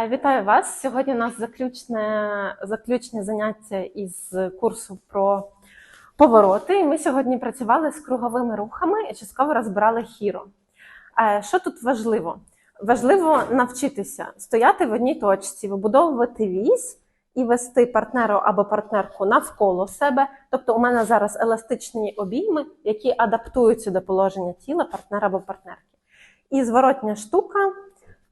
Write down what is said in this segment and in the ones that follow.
Вітаю вас! Сьогодні у нас заключне, заключне заняття із курсу про повороти. І ми сьогодні працювали з круговими рухами і частково розбирали хіро. Що тут важливо? Важливо навчитися стояти в одній точці, вибудовувати вісь і вести партнера або партнерку навколо себе. Тобто, у мене зараз еластичні обійми, які адаптуються до положення тіла партнера або партнерки. І зворотня штука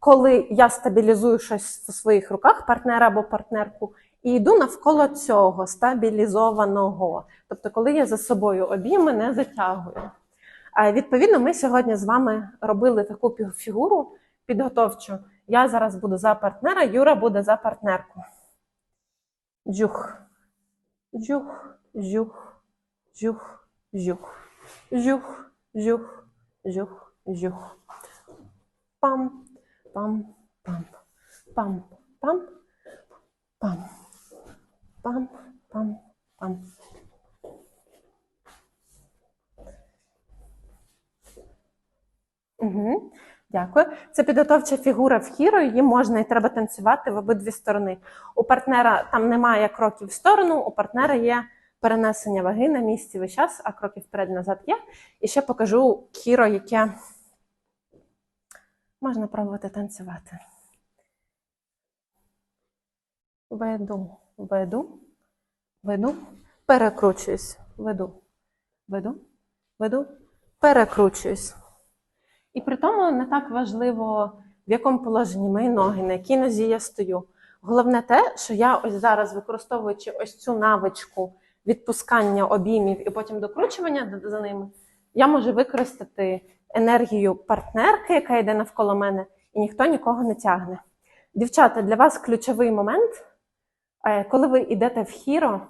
коли я стабілізую щось в своїх руках, партнера або партнерку, і йду навколо цього стабілізованого. Тобто, коли я за собою обійми не затягую. Відповідно, ми сьогодні з вами робили таку фігуру підготовчу. Я зараз буду за партнера, Юра буде за партнерку. Джух. Джух, жух, жух, жух, жух, жух, жух, жух. Пам, пам, пам, пам, пам, пам, пам, пам, пам. Угу. Дякую. Це підготовча фігура в хіро, її можна і треба танцювати в обидві сторони. У партнера там немає кроків в сторону, у партнера є перенесення ваги на місці весь час, а кроків вперед-назад є. І ще покажу хіро, яке можна пробувати танцювати. Веду, веду, веду, перекручуюсь, веду, веду, веду, перекручуюсь. І при тому не так важливо, в якому положенні мої ноги, на якій нозі я стою. Головне те, що я ось зараз, використовуючи ось цю навичку відпускання обіймів і потім докручування за ними, я можу використати енергію партнерки, яка йде навколо мене, і ніхто нікого не тягне. Дівчата, для вас ключовий момент, е, коли ви йдете в хіро,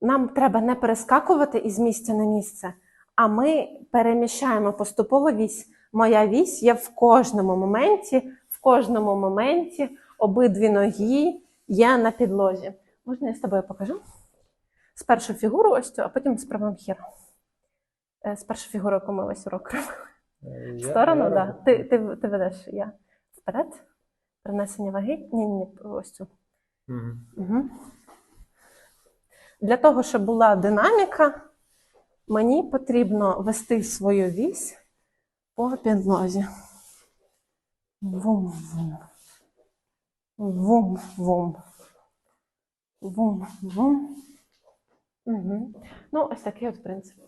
нам треба не перескакувати із місця на місце, а ми переміщаємо поступово вісь. Моя вісь є в кожному моменті, в кожному моменті обидві ноги є на підлозі. Можна я з тобою покажу? Спершу фігуру ось цю, а потім спробуємо хіро. Е, Спершу фігуру, яку ми весь урок робили. В сторону, так. Да. Ти, ти, ти ведеш я вперед. Перенесення ваги. Ні, ні, ні, ось цю. Угу. Для того, щоб була динаміка, мені потрібно вести свою вісь по підлозі. Вум-вум. Вум-вум. Вум-вум. Угу. Ну, ось такий от принцип.